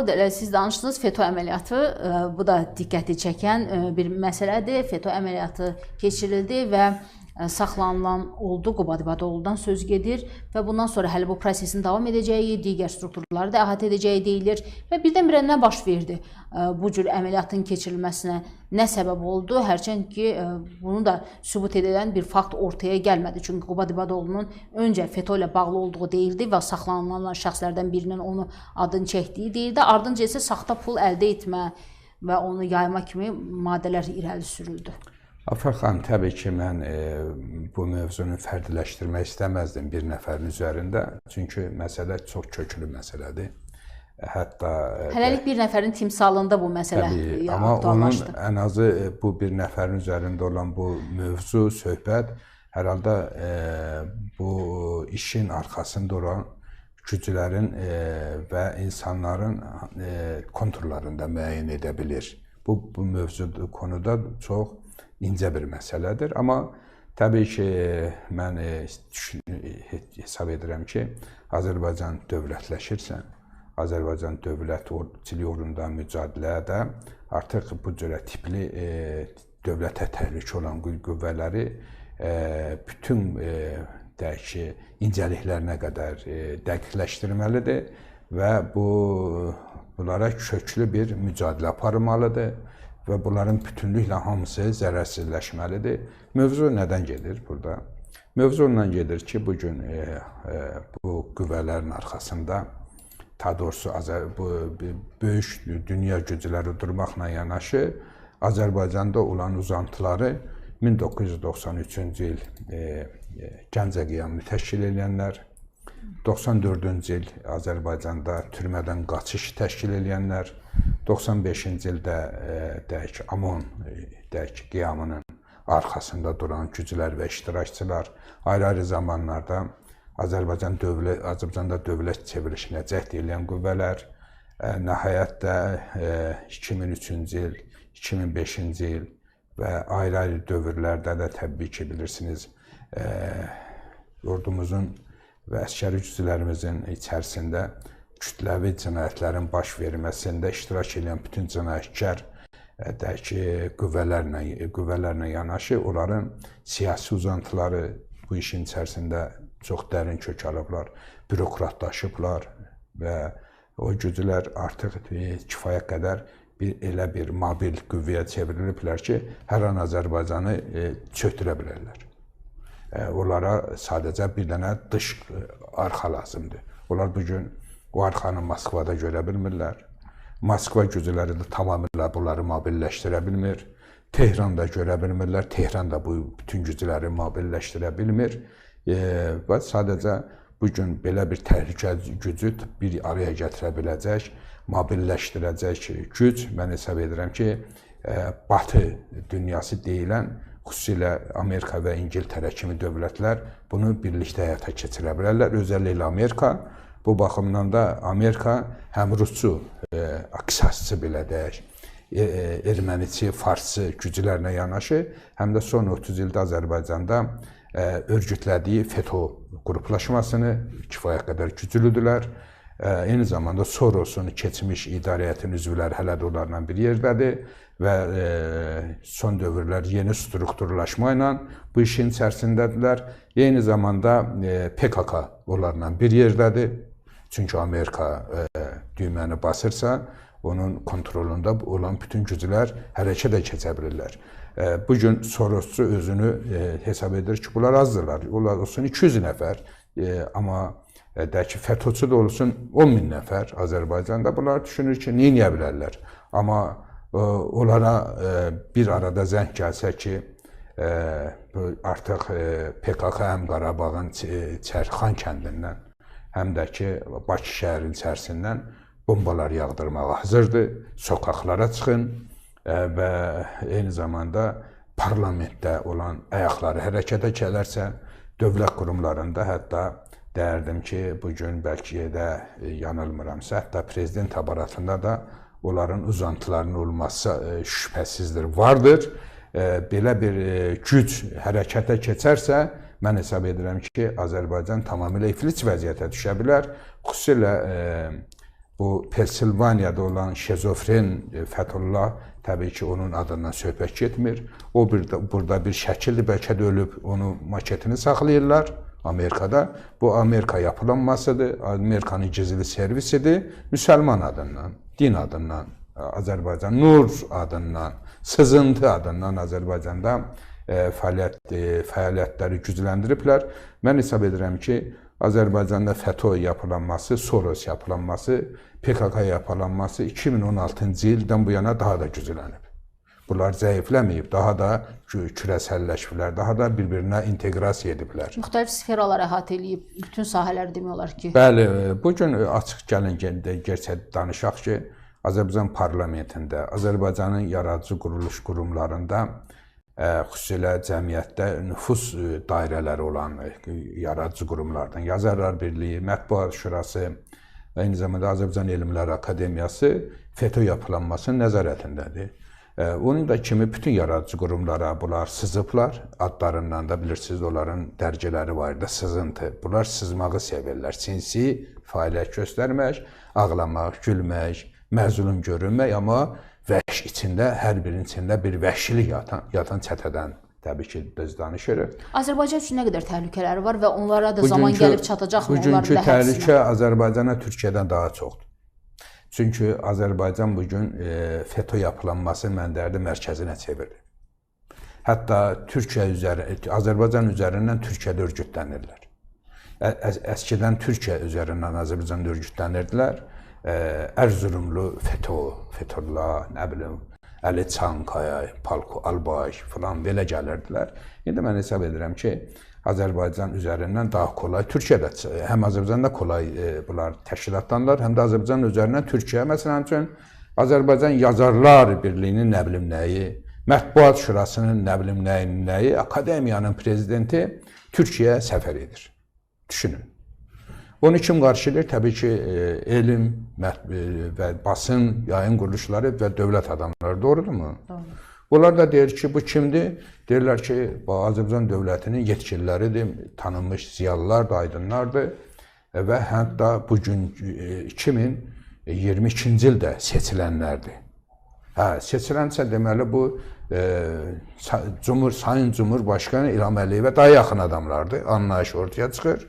Elə siz danışdınız FETÖ əməliyyatı, ə, bu da diqqəti çəkən ə, bir məsələdir. FETÖ əməliyyatı keçirildi və ə, saxlanılan oldu Qubadlı-Badoğludan söz gedir və bundan sonra hələ bu prosesin davam edəcəyi, digər strukturları da əhatə edəcəyi deyilir və birdən-birə nə baş verdi? Bu cür əməliyyatın keçirilməsinə nə səbəb oldu? Hərçənd ki, ə, bunu da sübut edən bir fakt ortaya gəlmədi. Çünki Qubadlı-Badoğlunun öncə FETÖ ilə bağlı olduğu deyildi və saxlanılan şəxslərdən birinin onu adını çəkdiyi deyildi. Ardınca isə saxta pul əldə etmə və onu yayma kimi maddələr irəli sürüldü. Afər xanım, təbii ki, mən e, bu mövzunu fərdiləşdirmək istəməzdim bir nəfərin üzərində. Çünki məsələ çox köklü məsələdir. Hətta e, Hələlik bir nəfərin timsalında bu məsələ Təbii, amma onun ən azı e, bu bir nəfərin üzərində olan bu mövzu, söhbət hər halda e, bu işin arxasında olan güclərin e, və insanların e, konturlarını da müəyyən edə bilir. Bu bu mövzu konuda çox incə bir məsələdir, amma təbii ki, mən e, e, hesab edirəm ki, Azərbaycan dövlətləşirsə, Azərbaycan dövlətçilik uğrunda mücadilədə artıq bu cürə tipli e, dövlətə təhlükə olan qüv- qüvvələri e, bütün e, deyək ki, incəliklərinə qədər e, dəqiqləşdirməlidir və bu bunlara köklü bir mücadilə aparılmalıdır və bunların bütünlüklə hamısı zərərsizləşməlidir. Mövzu nədən gedir burada? Mövzu ondan gedir ki, bu gün e, e, bu qüvvələrin arxasında daha doğrusu bu böyük dünya gücləri durmaqla yanaşı Azərbaycanda olan uzantıları 1993-cü il e, e, Gəncə qiyamını təşkil edənlər, 94-cü il Azərbaycanda türmədən qaçış təşkil edənlər, 95-ci ildə e, deyək AMON e, deyək qiyamının arxasında duran güclər və iştirakçılar ayrı-ayrı zamanlarda Azərbaycan dövlət Azərbaycanda dövlət çevrilişinə cəhd edən qüvvələr e, nəhayət də e, 2003-cü il, 2005-ci il və ayrı-ayrı dövrlərdə də təbii ki, bilirsiniz, e, ordumuzun və əskəri güclərimizin içərisində kütləvi cinayətlərin baş verməsində iştirak edən bütün cinayətkar e, deyək ki, qüvvələrlə qüvvələrlə yanaşı onların siyasi uzantıları bu işin içərisində çox dərin kök alıblar, bürokratlaşıblar və o güclər artıq e, kifayət qədər bir elə bir mobil qüvvəyə çevriliblər ki, hər an Azərbaycanı e, çötürə bilərlər. E, Onlara sadəcə bir dənə dış arxa lazımdır. Onlar bu gün o arxanı Moskvada görə bilmirlər. Moskva gücləri də tamamilə bunları mobilləşdirə bilmir. Tehran da görə bilmirlər. Tehran da bu bütün gücləri mobilləşdirə bilmir. Və sadəcə bu gün belə bir təhlükə gücü bir araya gətirə biləcək, mobilləşdirəcək güc mən hesab edirəm ki, Batı dünyası deyilən xüsusilə Amerika və İngiltərə kimi dövlətlər bunu birlikdə həyata keçirə bilərlər. Özəlliklə Amerika bu baxımdan da Amerika həm rusçu, e, aksasçı belə deyək, erməniçi, farsçı güclərlə yanaşı, həm də son 30 ildə Azərbaycanda e, örgütlədiyi FETÖ qruplaşmasını kifayət qədər güclüdülər. E, Eyni zamanda Sorosun keçmiş idarəyyətin üzvləri hələ də onlarla bir yerdədir və e, son dövrlər yeni strukturlaşma ilə bu işin içərisindədirlər. Eyni zamanda e, PKK onlarla bir yerdədir. Çünki Amerika e, düyməni basırsa, onun kontrolunda olan bütün güclər hərəkətə keçə bilirlər. E, Bu gün Sorosçu özünü e, hesab edir ki, bunlar azdırlar. Onlar olsun 200 nəfər, e, amma deyək ki, FETÖ-çü də olsun 10 min nəfər Azərbaycanda bunlar düşünür ki, nə edə bilərlər. Amma onlara bir arada zəng gəlsə ki, artıq PKK həm Qarabağın Çərxan kəndindən, həm də ki, Bakı şəhərinin içərisindən bombalar yağdırmağa hazırdır. Sokaqlara çıxın e, və eyni zamanda parlamentdə olan ayaqları hərəkətə gələrsə, dövlət qurumlarında hətta deyərdim ki, bu gün bəlkə də yanılmıramsa, hətta prezident aparatında da onların uzantılarının olması e, şübhəsizdir, vardır. E, Belə bir güc hərəkətə keçərsə, mən hesab edirəm ki, Azərbaycan tamamilə iflic vəziyyətə düşə bilər. Xüsusilə bu Pensilvaniyada olan şizofren e, Fethullah təbii ki, onun adından söhbət getmir. O bir də, burada bir şəkildir, bəlkə də ölüb, onu maketini saxlayırlar Amerikada. Bu Amerika yapılanmasıdır, Amerikanın gizli servisidir. Müsəlman adından, din adından, Azərbaycan Nur adından, Sızıntı adından Azərbaycanda e, fəaliyyət e, fəaliyyətləri gücləndiriblər. Mən hesab edirəm ki, Azərbaycanda FETÖ yapılanması, Soros yapılanması, PKK yapılanması 2016-cı ildən bu yana daha da güclənib. Bunlar zəifləməyib, daha da kü- kürəsəlləşiblər, daha da bir-birinə inteqrasiya ediblər. Müxtəlif sferaları əhatə eləyib bütün sahələri demək olar ki, Bəli, bu gün açıq gəlin gerçək danışaq ki, Azərbaycan parlamentində, Azərbaycanın yaradıcı quruluş qurumlarında ə, xüsusilə cəmiyyətdə nüfuz ə, dairələri olan yaradıcı qurumlardan Yazarlar Birliyi, Mətbuat Şurası, eyni zamanda Azərbaycan Elmlər Akademiyası FETÖ yapılanmasının nəzarətindədir. Ə, Onun da kimi bütün yaradıcı qurumlara bunlar sızıblar. Adlarından da bilirsiniz, onların dərgiləri var da sızıntı. Bunlar sızmağı sevirlər. Sinsi fəaliyyət göstərmək, ağlamaq, gülmək, məzlum görünmək, amma vəhş içində, hər birinin içində bir vəhşilik yatan, yatan çətədən təbii ki, biz danışırıq. Azərbaycan üçün nə qədər təhlükələri var və onlara da zaman gəlib çatacaqmı bugünkü təhlükə Azərbaycana Türkiyədən daha çoxdur. Çünki Azərbaycan bu gün e, FETÖ yapılanması məndərdə mərkəzinə çevrilib. Hətta Türkiyə üzəri Azərbaycan üzərindən Türkiyədə örgütlənirlər. Əs- Əskidən Türkiyə üzərindən Azərbaycan örgütlənirdilər. Ə, Ərzurumlu FETÖ, Fethullah, nə bilim, Əli Çankaya, Palku Albay filan belə gəlirdilər. İndi mən hesab edirəm ki, Azərbaycan üzərindən daha kolay Türkiyədə həm Azərbaycanda kolay e, bunlar təşkilatlanırlar, həm də Azərbaycan üzərindən Türkiyə məsələn üçün Azərbaycan Yazarlar Birliyinin nə bilim nəyi, Mətbuat Şurasının nə bilim nəyin nəyi, akademiyanın prezidenti Türkiyəyə səfər edir. Düşünün. Onu kim qarşılayır? Təbii ki, e, elm e, və basın, yayın quruluşları və dövlət adamları, doğrudurmu? Doğru. Onlar da deyir ki, bu kimdir? Deyirlər ki, Azərbaycan dövlətinin yetkililəridir, tanınmış ziyalılardır, aydınlardır E, və hətta bu gün e, 2022-ci ildə seçilənlərdir. Hə, seçilənsə deməli bu e, Cumhur Sayın Cumhurbaşqanı İlham Əliyevə daha yaxın adamlardır. Anlayış ortaya çıxır.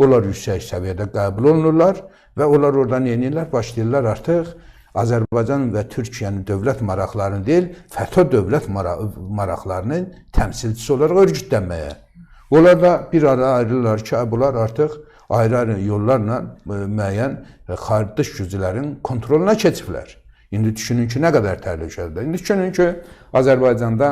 Onlar yüksək səviyyədə qəbul olunurlar və onlar oradan nə edirlər? Başlayırlar artıq Azərbaycan və Türkiyənin dövlət maraqlarını deyil, FETÖ dövlət mara maraqlarının təmsilçisi olaraq örgütlənməyə. Onlar da bir ara ayrılırlar ki, bunlar artıq ayrı-ayrı yollarla e, müəyyən xarici güclərin kontroluna keçiblər. İndi düşünün ki, nə qədər təhlükəlidir. İndi düşünün ki, Azərbaycanda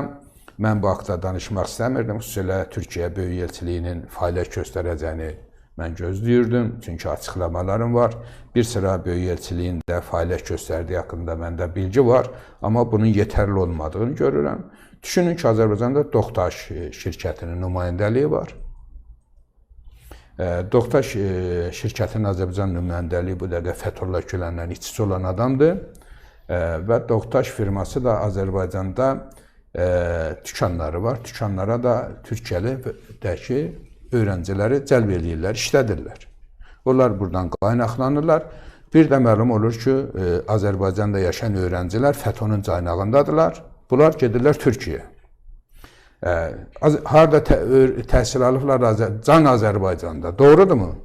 mən bu haqda danışmaq istəmirdim. Xüsusilə Türkiyə böyük elçiliyinin fəaliyyət göstərəcəyini mən gözləyirdim. Çünki açıqlamalarım var. Bir sıra böyük elçiliyin də fəaliyyət göstərdiyi haqqında məndə bilgi var, amma bunun yetərli olmadığını görürəm. Düşünün ki, Azərbaycanda Doxtaş e, şirkətinin nümayəndəliyi var. E, Doxtaş e, şirkətinin Azərbaycan nümayəndəliyi bu dəqiqə Fethullah Gülənin işçisi olan adamdır. Və Doxtaş firması da Azərbaycanda dükanları var. Dükanlara da Türkiyədəki öyrənciləri cəlb eləyirlər, işlədirlər. Onlar buradan qaynaqlanırlar. Bir də məlum olur ki, e, Azərbaycanda yaşayan öyrəncilər FETÖ-nün caynağındadılar. Bunlar gedirlər Türkiyəyə. Az- harda tə, təhsil alıblar Can Azərbaycanda. Doğrudurmu?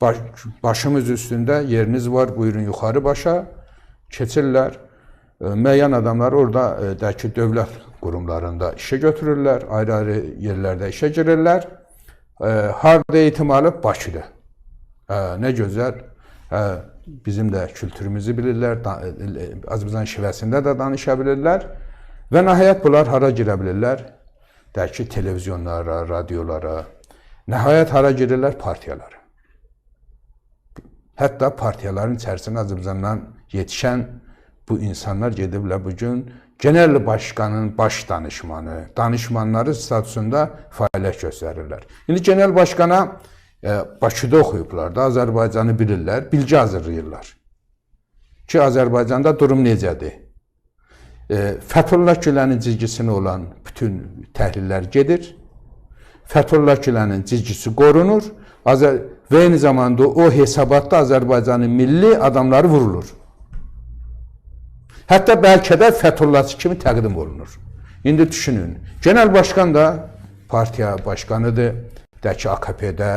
Baş, başımız üstündə yeriniz var, buyurun yuxarı başa keçirlər. Ə, Müəyyən adamlar orada dəki dövlət qurumlarında işə götürürlər, ayrı-ayrı yerlərdə işə girirlər. Harda eğitim alıb? Bakıda. Hə, nə gözəl. Hə, bizim də kültürümüzü bilirlər, da, e, Azərbaycan şivəsində də danışa bilirlər. Və nəhayət bunlar hara girə bilirlər? Deyək ki, televizyonlara, radiolara. Nəhayət hara girirlər? Partiyalara. Hətta partiyaların içərisində Azərbaycandan yetişən bu insanlar gediblər bu gün genel başkanın baş danışmanı, danışmanları statusunda fəaliyyət göstərirlər. İndi genel başkana e, Bakıda oxuyublar da, Azərbaycanı bilirlər, bilgi hazırlayırlar. Ki Azərbaycanda durum necədir? E, Fəthullah Gülənin cizgisini olan bütün təhlillər gedir. Fəthullah Gülənin cizgisi qorunur. Azər və eyni zamanda o hesabatda Azərbaycanın milli adamları vurulur. Hətta bəlkə də fətullahçı kimi təqdim olunur. İndi düşünün. Genel başkan da partiya başkanıdır. Də ki, AKP-də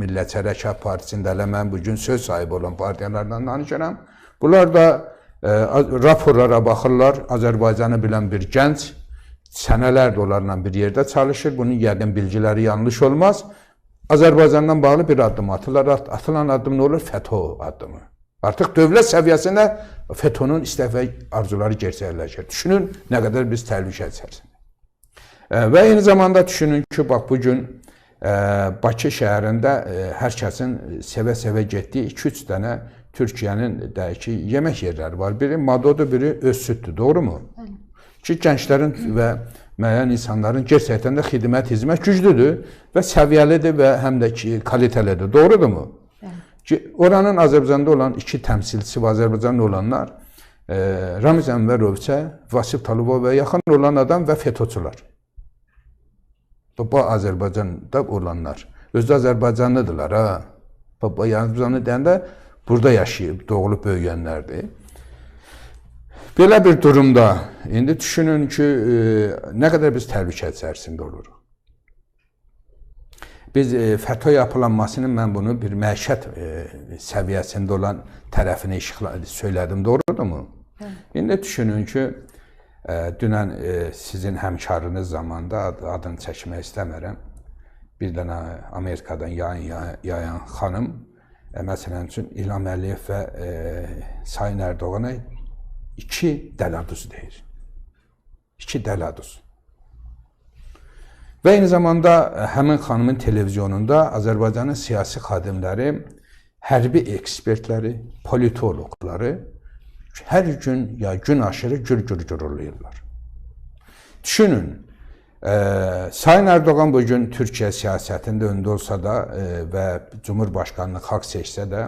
Millətçi Hərəkat Partisində elə mən bu gün söz sahibi olan partiyalardan danışıram. Bunlar da e, raporlara baxırlar. Azərbaycanı bilən bir gənc sənələrdir onlarla bir yerdə çalışır. Bunun yəqin bilgiləri yanlış olmaz. Azərbaycandan bağlı bir addım atırlar. Atılan addım nə olur? FETÖ addımı. Artıq dövlət səviyyəsində FETÖ-nün istək və arzuları gerçəkləşir. Düşünün nə qədər biz təhlükə içərisində. E, Və eyni zamanda düşünün ki, bax bu gün e, Bakı şəhərində e, hər kəsin sevə-sevə getdiyi 2-3 dənə Türkiyənin deyək ki, yemək yerləri var. Biri Madodur, biri Özsüddür. Doğrumu? Ki gənclərin və müəyyən insanların gerçəkdən də xidmət hizmət güclüdür və səviyyəlidir və həm də ki, kalitəlidir. Doğrudurmu? Ki oranın Azərbaycanda olan iki təmsilçisi və Azərbaycanlı olanlar e, Ramiz Ənvərovçə, Vasif Talıbova yaxın olan adam və FETÖ-çülər. Bu Azərbaycanda olanlar. Özü Azərbaycanlıdırlar ha. Bu Azərbaycanlı deyəndə burada yaşayıb, doğulub böyüyənlərdir. Belə bir durumda indi düşünün ki, e, nə qədər biz təhlükə içərisində oluruq. Biz e, FETÖ yapılanmasının mən bunu bir məişət e, səviyyəsində olan tərəfini işıqla söylədim, doğrudurmu? Hə. İndi düşünün ki, e, dünən e, sizin həmkarınız zamanda ad, adını çəkmək istəmirəm. Bir dənə Amerikadan yayan, yayan xanım e, məsələn üçün İlham Əliyev və e, Sayın Ərdoğana iki dəladuz deyir. İki dəladuz. Və eyni zamanda e, həmin xanımın televizyonunda Azərbaycanın siyasi xadimləri, hərbi ekspertləri, politoloqları hər gün ya gün aşırı gür-gür gururlayırlar. Düşünün, e, Sayın Erdoğan bu gün Türkiyə siyasətində öndə olsa da e, və Cumhurbaşqanlıq haqq seçsə də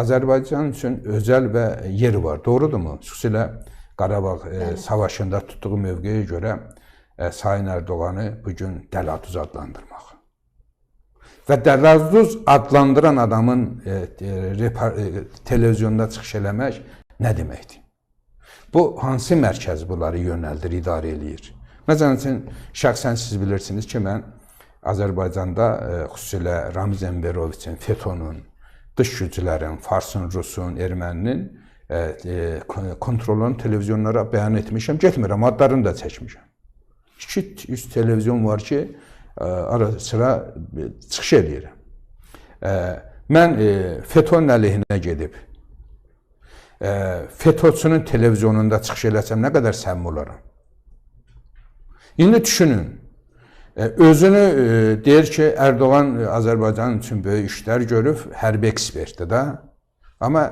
Azərbaycan üçün özəl və yeri var. Doğrudurmu? Xüsusilə Qarabağ e, savaşında tutduğu mövqeyə görə Sayın Erdoğan'ı bugün dəladuz adlandırmaq. Və dəladuz adlandıran adamın e, e, e, televizyonda çıxış eləmək nə deməkdir? Bu hansı mərkəz bunları yönəldir, idarə eləyir? Məsələn üçün şəxsən siz bilirsiniz ki, mən Azərbaycanda e, xüsusilə Ramiz Enveroviçin, FETÖ-nün, dış güclərin, Farsın, Rusun, Erməninin e, e, kontrolunu televizyonlara bəyan etmişəm, getmirəm, adlarını da çəkmişəm. İki üst televizyon var ki, e, ara sıra e, çıxış eləyirəm. E, mən FETÖ-nün əleyhinə gedib FETÖ-çünün televizyonunda çıxış eləsəm nə qədər səmimi olaram? İndi düşünün, özünü deyir ki, Ərdoğan Azərbaycan üçün böyük işlər görüb, hərbi ekspertdir da. Amma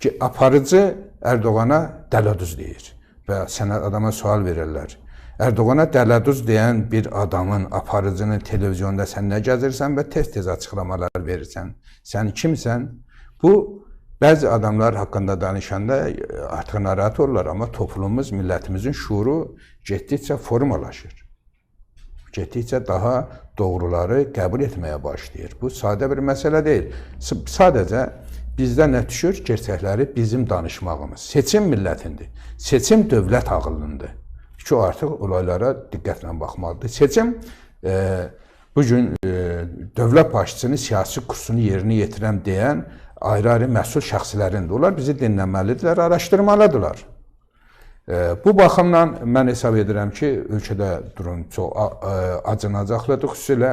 ki, aparıcı Ərdoğana dələdüz deyir və sənə adama sual verirlər. Ərdoğana dələduz deyən bir adamın aparıcını televizyonda sən nə gəzirsən və tez-tez açıqlamalar verirsən. Sən kimsən? Bu bəzi adamlar haqqında danışanda e, artıq narahat olurlar, amma toplumumuz, millətimizin şuuru getdikcə formalaşır. Getdikcə daha doğruları qəbul etməyə başlayır. Bu sadə bir məsələ deyil. Sadəcə bizdə nə düşür? Gerçəkləri bizim danışmağımız. Seçim millətindir. Seçim dövlət ağıllındır ki, o artıq olaylara diqqətlə baxmalıdır. Seçim e, bu gün e, dövlət başçısının siyasi kursunu yerinə yetirəm deyən ayrı-ayrı məsul şəxslərindir. Onlar bizi dinləməlidirlər, araşdırmalıdırlar. E, bu baxımdan mən hesab edirəm ki, ölkədə durum çox acınacaqlıdır. Xüsusilə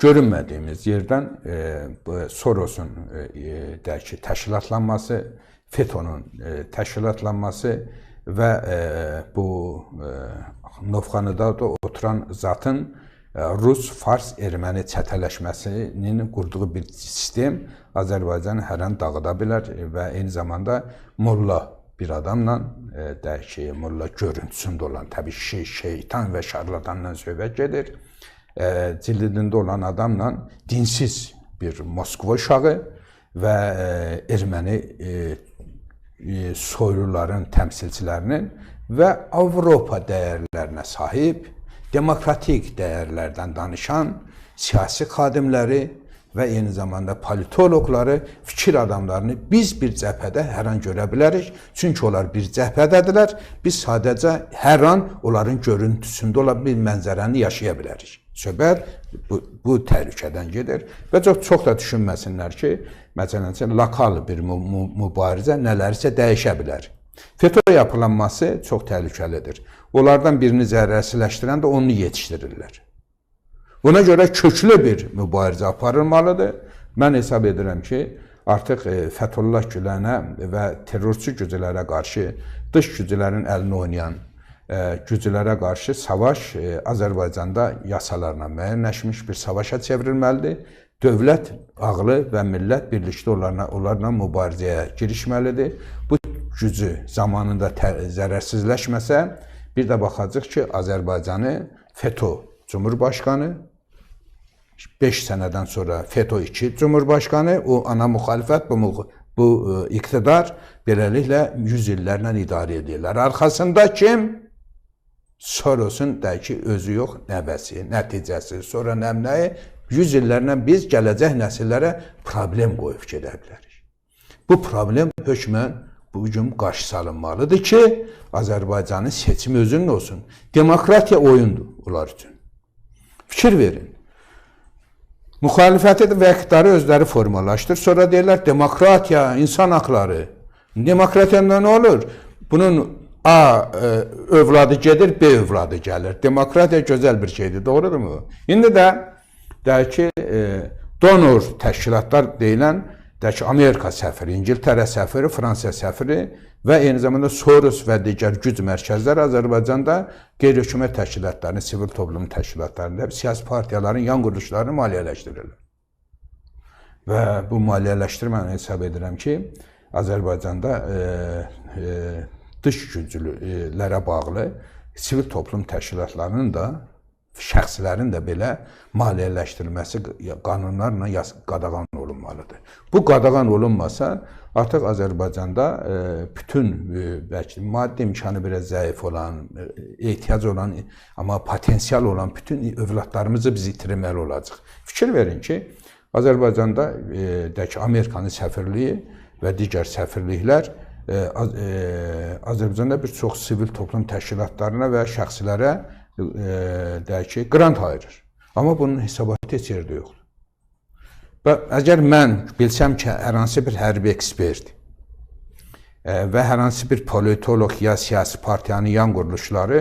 görünmədiyimiz yerdən e, Sorosun e, təşkilatlanması, FETÖ-nün e, təşkilatlanması və e, bu e, Novxanıda da oturan zatın e, Rus, Fars, Erməni çətələşməsinin qurduğu bir sistem Azərbaycanı hər an dağıda bilər və eyni zamanda molla bir adamla e, deyək ki, molla görüntüsündə olan təbii şey, şeytan və şarlatandan söhbət gedir. E, cildində olan adamla dinsiz bir Moskva uşağı və erməni soyluların təmsilçilərinin və Avropa dəyərlərinə sahib, demokratik dəyərlərdən danışan siyasi xadimləri və eyni zamanda politoloqları, fikir adamlarını biz bir cəbhədə hər an görə bilərik. Çünki onlar bir cəbhədədirlər. Biz sadəcə hər an onların görüntüsündə olan bir mənzərəni yaşaya bilərik. Söhbət bu, bu təhlükədən gedir və çox çox da düşünməsinlər ki, məsələn, lokal bir mü mü mübarizə nələrsə dəyişə bilər. FETÖ yapılanması çox təhlükəlidir. Onlardan birini zərərsizləşdirən də onu yetişdirirlər. Buna görə köklü bir mübarizə aparılmalıdır. Mən hesab edirəm ki, artıq e, Fəthullah Gülenə və terrorçu güclərə qarşı dış güclərin əlini oynayan güclərə qarşı savaş e, Azərbaycanda yasalarla müəyyənləşmiş bir savaşa çevrilməlidir. Dövlət ağlı və millət birlikdə onlarla onlarla mübarizəyə girişməlidir. Bu gücü zamanında zərərsizləşməsə, bir də baxacağıq ki, Azərbaycanı FETÖ Cumhurbaşqanı 5 sənədən sonra FETÖ 2 Cumhurbaşqanı, o ana müxalifət bu bu e, iqtidar beləliklə 100 illərlə idarə edirlər. Arxasında kim? Soros'un dəki özü yox, nəvəsi, nəticəsi, sonra nəmnəyi 100 illərlə biz gələcək nəsillərə problem qoyub gedə bilərik. Bu problem hökmən bu gün qarşı salınmalıdır ki, Azərbaycanın seçimi özünün olsun. Demokratiya oyundur onlar üçün. Fikir verin. Müxalifəti və iqtidarı özləri formalaşdır. Sonra deyirlər demokratiya, insan haqları. Demokratiyada nə olur? Bunun A e, övladı gedir, B övladı gəlir. Demokratiya gözəl bir şeydir, doğrudurmu? İndi də deyək ki, e, donor təşkilatlar deyilən deyək ki, Amerika səfiri, İngiltərə səfiri, Fransa səfiri və eyni zamanda Soros və digər güc mərkəzləri Azərbaycanda qeyri-hökumət təşkilatlarını, sivil toplum təşkilatlarını, siyasi partiyaların yan quruluşlarını maliyyələşdirirlər. Və bu maliyyələşdirməni hesab edirəm ki, Azərbaycanda e, e, dış güclərə bağlı sivil toplum təşkilatlarının da şəxslərin də belə maliyyələşdirilməsi qanunlarla qadağan olunmalıdır. Bu qadağan olunmasa, artıq Azərbaycanda e, bütün e, bəlkə maddi imkanı biraz zəif olan, e, ehtiyac olan, amma potensial olan bütün övladlarımızı biz itirməli olacağıq. Fikir verin ki, Azərbaycanda dəki Amerikanın səfirliyi və digər səfirliklər Azərbaycanda bir çox sivil toplum təşkilatlarına və şəxslərə deyək ki, qrant ayırır. Amma bunun hesabatı heç yerdə yoxdur. Və əgər mən bilsəm ki, hər hansı bir hərbi ekspert və hər hansı bir politoloq ya siyasi partiyanın yan quruluşları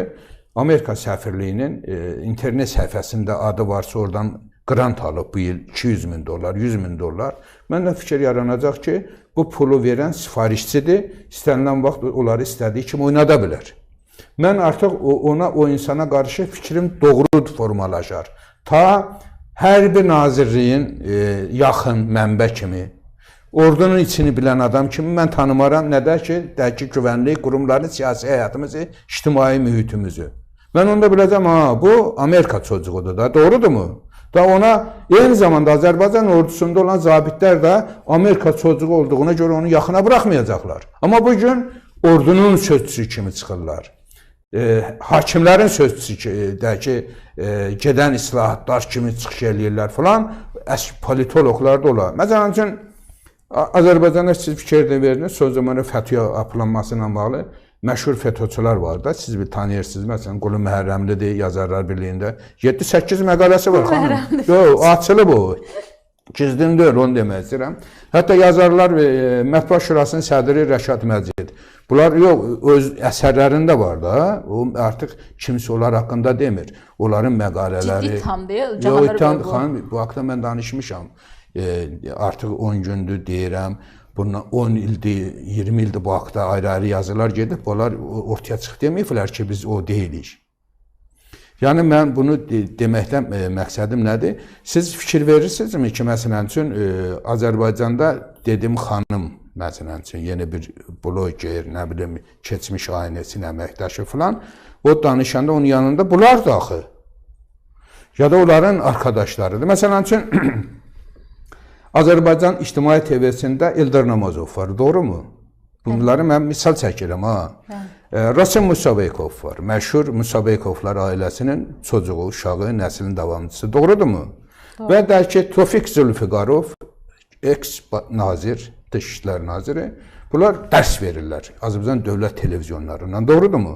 Amerika səfirliyinin internet səhifəsində adı varsa oradan qrant alıb bu il 200 min dollar, 100 min dollar. Məndə fikir yaranacaq ki, bu pulu verən sifarişçidir, istənilən vaxt onları istədiyi kimi oynada bilər. Mən artıq ona, o insana qarşı fikrim doğru formalaşar. Ta hərbi nazirliyin e, yaxın mənbə kimi, ordunun içini bilən adam kimi mən tanımaram nə də ki, dəki güvənlik qurumlarını, siyasi həyatımızı, ictimai mühitimizi. Mən onda biləcəm, ha, bu Amerika çocuğudur da, doğrudurmu? Da ona eyni zamanda Azərbaycan ordusunda olan zabitlər də Amerika çocuğu olduğuna görə onu yaxına buraxmayacaqlar. Amma bu gün ordunun sözçüsü kimi çıxırlar e, hakimlərin sözçüsü də ki, e, gedən islahatlar kimi çıxış eləyirlər falan, əs politoloqlar da olar. Məsələn üçün Azərbaycanda siz fikir verdiniz, söz zamanı fətva aplanması ilə bağlı məşhur FETÖ-çülər var da, siz bir tanıyırsınız. Məsələn, Qulu Məhərrəmlidir, Yazarlar Birliyində 7-8 məqaləsi var xanım. Yox, açılıb o. Gizlin deyil, onu demək istəyirəm. Hətta Yazarlar e, Mətbuat Şurasının sədri Rəşad Məcid. Bunlar yox, öz əsərlərində var da. O artıq kimsə onlar haqqında demir. Onların məqalələri. Ciddi tam deyil. Yox, tam xanım, bu haqqda mən danışmışam. E, artıq 10 gündür deyirəm. Bundan 10 ildir, 20 ildir bu haqqda ayrı-ayrı yazılar gedib. Bunlar ortaya çıxıb deməyiblər ki, biz o deyilik. Yəni mən bunu de deməkdən e, məqsədim nədir? Siz fikir verirsinizmi ki, məsələn üçün e, Azərbaycanda dedim xanım məsələn üçün yeni bir bloger, nə bilim, keçmiş ainəsinin əməkdaşı filan, o danışanda onun yanında bunlar da axı. Ya da onların arkadaşlarıdır. Məsələn üçün Azərbaycan İctimai TV-sində Eldar Namazov var, doğrumu? Bunları mən misal çəkirəm ha. Hə. Rasim Musabeykov var. Məşhur Musabeykovlar ailəsinin çocuğu, uşağı, nəslin davamçısı. Doğrudurmu? Və də ki, Tofiq Zülfiqarov, eks-nazir, Dışişlər naziri, bunlar dərs verirlər Azərbaycan dövlət televiziyonlarından. Doğrudurmu?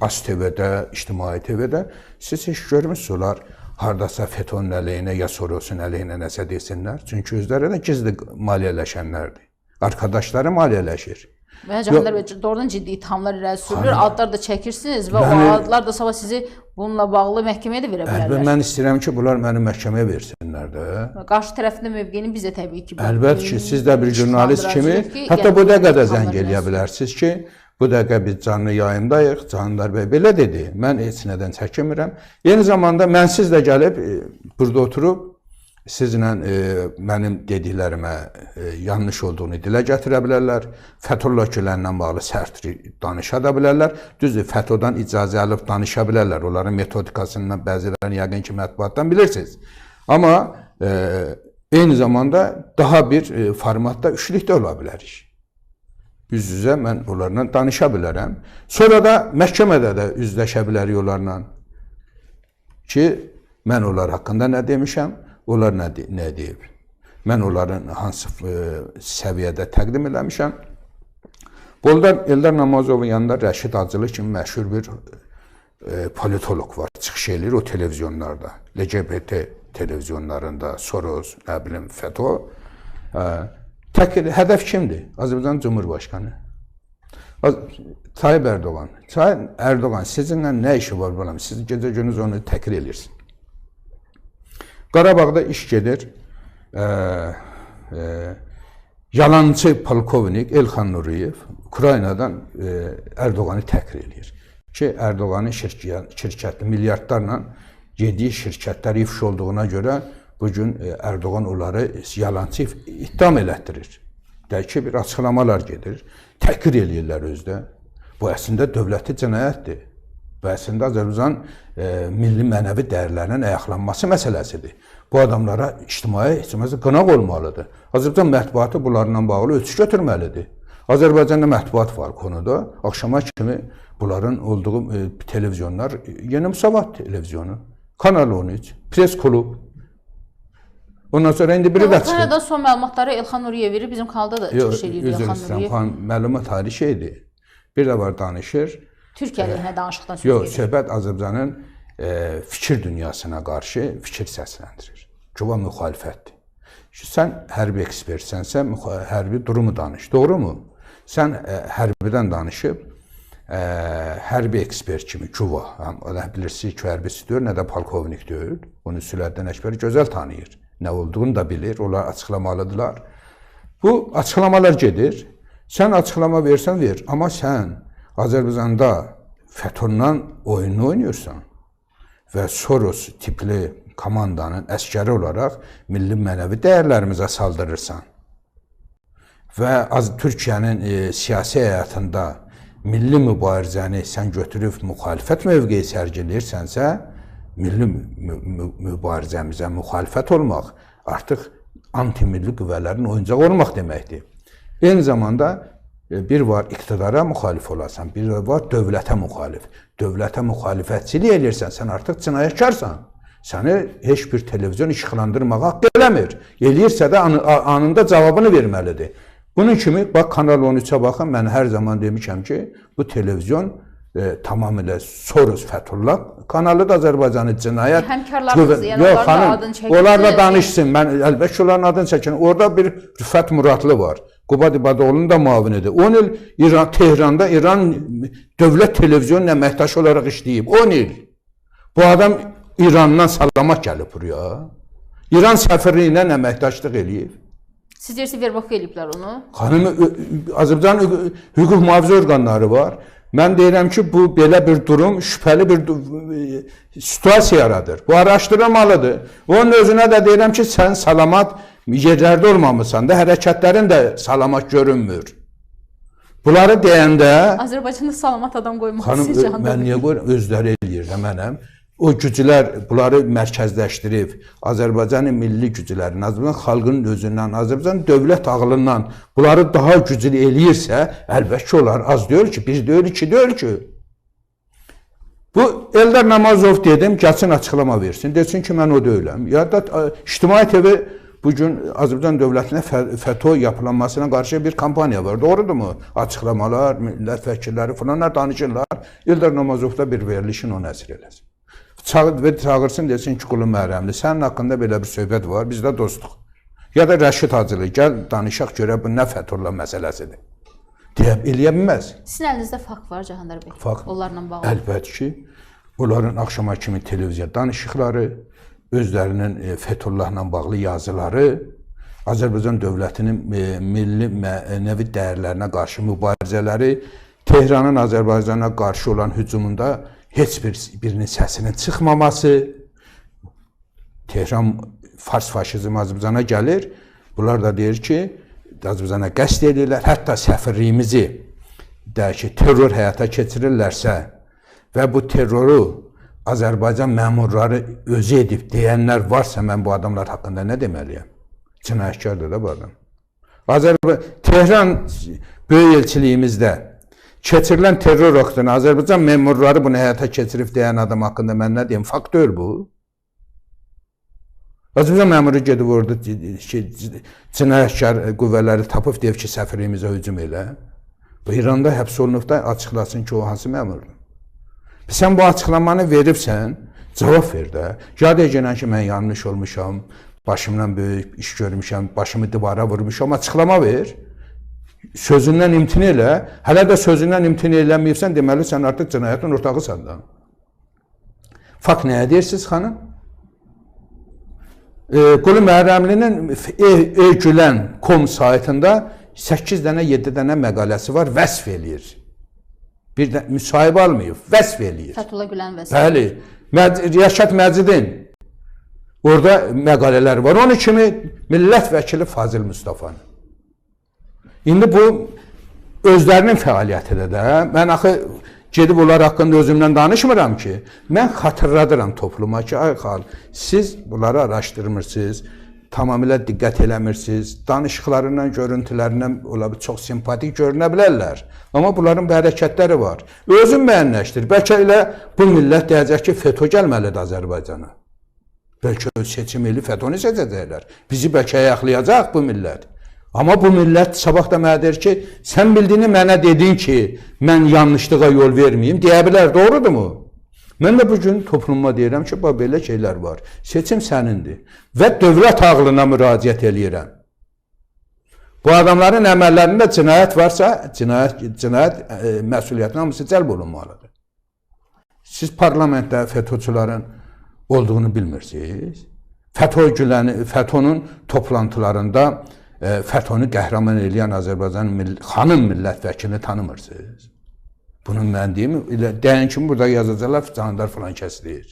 AS-TV-də, İctimai TV-də siz heç görmüsünüz onlar hardasa FETÖ-nün əleyhinə ya Sorosun əleyhinə nəsə desinlər. Çünki özləri də gizli maliyyələşənlərdir. Arkadaşları maliyyələşir. Və Cahangir bəy doğrudan ciddi ithamlar irəli sürülür, adlar da çəkirsiniz və Yəni- o adlar da sabah sizi bununla bağlı məhkəməyə də verə Əlbəttə bilərlər. mən istəyirəm ki, bunlar məni məhkəməyə versinlər də. Qarşı tərəfin də mövqeyini biz də təbii ki, Əlbəttə ki, siz də bir jurnalist kimi, ki, hətta yəni bu dəqiqə də zəng eləyə bilərsiniz ki, bu dəqiqə biz canlı yayındayıq. Cahangir bəy belə dedi. Mən heç nədən çəkinmirəm. Eyni zamanda mən siz də gəlib e, burada oturub sizlə e, mənim dediklərimə e, yanlış olduğunu dilə gətirə bilərlər. Fətullah Gülərlə bağlı sərt danışa da bilərlər. Düzdür, FETÖ-dan icazə alıb danışa bilərlər. Onların metodikasından bəzilərini yəqin ki, mətbuatdan bilirsiniz. Amma e, eyni zamanda daha bir e, formatda üçlük də ola bilərik. Üz-üzə mən onlarla danışa bilərəm. Sonra da məhkəmədə də üzləşə bilərik onlarla ki, mən onlar haqqında nə demişəm, onlar nə, de nə deyib. Mən onların hansı e, səviyyədə təqdim eləmişəm. Boldar Eldar Namazovun yanında Rəşid Acılı kimi məşhur bir e, politoloq var. Çıxış eləyir o televizyonlarda. LGBT televizyonlarında, Soros, nə bilim, FETÖ. E, tək hədəf kimdir? Azərbaycan Cumhurbaşqanı. Tayyip Erdoğan. Tayyip Erdoğan sizinlə nə işi var balam? Siz gecə gündüz onu təkrir edirsiniz. Qarabağda iş gedir. E, e, yalancı polkovnik Elxan Nuriyev Ukraynadan e, Erdoğanı təkrir eləyir. Ki Erdoğanın şirkət, şirkətli milyardlarla yediyi şirkətlər ifş olduğuna görə bu gün e, Erdoğan onları yalançı ittiham elətdirir. Deyir ki, bir açıqlamalar gedir. Təkrir eləyirlər özdə. Bu əslində dövləti cinayətdir. Bu əslində Azərbaycan e, milli mənəvi dəyərlərinin ayaqlanması məsələsidir. Bu adamlara ictimai olmazsa qınaq olmalıdır. Azərbaycan mətbuatı bunlarla bağlı ölçü götürməlidir. Azərbaycanda mətbuat var konuda. Axşama kimi bunların olduğu e, televizyonlar e, Yeni Müsavat televizyonu, Kanal 13, Press Klub. Ondan sonra indi biri də çıxır. Ukraynadan son məlumatları Elxan Nuriyev verir. Bizim kanalda da Yox, çıxış edir Elxan Nuriyev. xan məlumat hali şeydir. Bir də var danışır. Türkiyə əleyhinə danışıqdan söz Yox, gedir. söhbət Azərbaycanın e, fikir dünyasına qarşı fikir səsləndirir. Cuva müxalifətdir. Şu, sən hərbi ekspertsənsə, hərbi durumu danış. Doğrumu? Sən e, hərbidən danışıb e, hərbi ekspert kimi Cuva, həm bilirsiniz ki, hərbisi deyil, nə də polkovnik deyil. Onu Süləddən Əkbər gözəl tanıyır. Nə olduğunu da bilir. Onlar açıqlamalıdırlar. Bu açıqlamalar gedir. Sən açıqlama versən ver, amma sən Azərbaycanda FETÖ-nən oyunu oynayırsan və Soros tipli komandanın əskəri olaraq milli mənəvi dəyərlərimizə saldırırsan və az Türkiyənin e, siyasi həyatında milli mübarizəni sən götürüb müxalifət mövqeyi sərgiləyirsənsə, milli mü- mü- mübarizəmizə müxalifət olmaq artıq antimilli qüvvələrin oyuncağı olmaq deməkdir. Eyni zamanda e, bir var iqtidara müxalif olasan, bir var dövlətə müxalif. Dövlətə müxalifətçilik eləyirsən, sən artıq cinayətkarsan. Səni heç bir televizyon işıqlandırmağa haqq eləmir. Eləyirsə də anı- a- anında cavabını verməlidir. Bunun kimi bax Kanal 13-ə baxın, mən hər zaman demişəm ki, bu televizyon e, tamamilə Soros Fəthullah kanalı da Azərbaycanı cinayət Həmkarlarınız, yəni Yox, onların da xanım, adını çəkildi. Onlarla danışsın. Mən əlbəttə onların adını çəkin. Orada bir Rüfət Muradlı var. Qubad İbadoğlu'nun da müavinidir. 10 il İran Tehran'da İran dövlət televizyonunun əməkdaşı olaraq işləyib. 10 il. Bu adam İrandan salamat gəlib buraya. İran səfirliyi ilə əməkdaşlıq eləyib. Siz deyirsiniz Verbax eləyiblər onu. Xanım Azərbaycan hüquq mühafizə orqanları var. Mən deyirəm ki, bu belə bir durum şübhəli bir situasiya yaradır. Bu araşdırılmalıdır. Onun özünə də deyirəm ki, sən salamat yerlərdə olmamısan da, hərəkətlərin də salamat görünmür. Bunları deyəndə Azərbaycanda salamat adam qoymaq Xanım, sizcə ö- mən niyə qoyuram? Özləri eləyir də mənəm. O güclər bunları mərkəzləşdirib, Azərbaycanın milli güclərini, Azərbaycan xalqının özündən, Azərbaycan dövlət ağlından bunları daha güclü eləyirsə, əlbəttə ki, onlar az deyil ki, bir deyil, iki deyil ki. Bu Eldar Namazov dedim, gəlsin açıqlama versin. Desin ki, mən o deyiləm. Ya da ə, İctimai TV bu gün Azərbaycan dövlətinə FETÖ yapılanmasına qarşı bir kampaniya var. Doğrudurmu? Açıqlamalar, millət vəkilləri falanlar danışırlar. Eldar Namazov da bir verilişin o nəzr eləsin. Çağır və çağırsın desin ki, qulum Məhrəmli, sənin haqqında belə bir söhbət var, biz də dostuq. Ya da Rəşid Hacılı, gəl danışaq görə bu nə Fətullah məsələsidir. Deyə eləyə bilməz. Sizin əlinizdə fakt var Cahandar bəy. Fakt. Onlarla bağlı. Əlbəttə ki, onların axşama kimi televiziya danışıqları, özlərinin e, Fethullahla bağlı yazıları, Azərbaycan dövlətinin e, milli mənəvi dəyərlərinə qarşı mübarizələri, Tehranın Azərbaycana qarşı olan hücumunda heç bir birinin səsinin çıxmaması, Tehran fars faşizm Azərbaycana gəlir. Bunlar da deyir ki, Azərbaycana qəsd edirlər. Hətta səfirliyimizi deyir ki, terror həyata keçirirlərsə və bu terroru Azərbaycan məmurları özü edib deyənlər varsa mən bu adamlar haqqında nə deməliyəm? Cinayətkardır da bu adam. Azərbaycan Tehran böyük elçiliyimizdə keçirilən terror aktını Azərbaycan məmurları bunu həyata keçirib deyən adam haqqında mən nə deyim? Fakt deyil bu. Azərbaycan məmuru gedib orada cinayətkar qüvvələri tapıb deyib ki, səfirimizə hücum elə. Bu İranda həbs olunub da açıqlasın ki, o hansı məmurdur. Sən bu açıqlamanı veribsən, cavab ver də. Ya deyəcəksən ki, mən yanlış olmuşam, başımdan böyük iş görmüşəm, başımı divara vurmuşam, açıqlama ver. Sözündən imtina elə. Hələ də sözündən imtina eləməyibsən, deməli sən artıq cinayətin ortağısan da. Fakt nəyə deyirsiniz xanım? E, Qulu Məhrəmlinin e-gülən.com saytında 8 dənə, 7 dənə məqaləsi var, vəsf eləyir. Bir də müsahibə almayıb, vəsf eləyir. Fəthullah Gülen və Bəli. Məc Rəşad Məcidin orada məqalələr var. Onun kimi millət vəkili Fazil Mustafanın. İndi bu özlərinin fəaliyyətidir də. Mən axı gedib onlar haqqında özümdən danışmıram ki. Mən xatırladıram topluma ki, ay xal, siz bunları araşdırmırsınız, tamamilə diqqət eləmirsiniz. Danışıqlarından, görüntülərindən ola bir çox simpatik görünə bilərlər. Amma bunların bir hərəkətləri var. Özün müəyyənləşdir. Bəlkə elə bu millət deyəcək ki, FETÖ gəlməlidir Azərbaycana. Bəlkə seçim eli FETÖ-nü seçəcəklər. Bizi bəlkə ayaqlayacaq bu millət. Amma bu millət sabah da mənə deyir ki, sən bildiyini mənə dedin ki, mən yanlışlığa yol verməyim, deyə bilər, doğrudurmu? Mən də bu gün topluma deyirəm ki, bax belə şeylər var. Seçim sənindir və dövlət ağlına müraciət eləyirəm. Bu adamların əməllərində cinayət varsa, cinayət cinayət e, məsuliyyətinə hamısı cəlb olunmalıdır. Siz parlamentdə FETÖ-çülərin olduğunu bilmirsiniz. FETÖ güləni, FETÖ-nün toplantılarında FETÖ-nü qəhrəman eləyən Azərbaycan mill xanım millət vəkilini tanımırsınız. Bunun mən deyim, elə deyən kimi burada yazacaqlar Candar filan kəs deyir.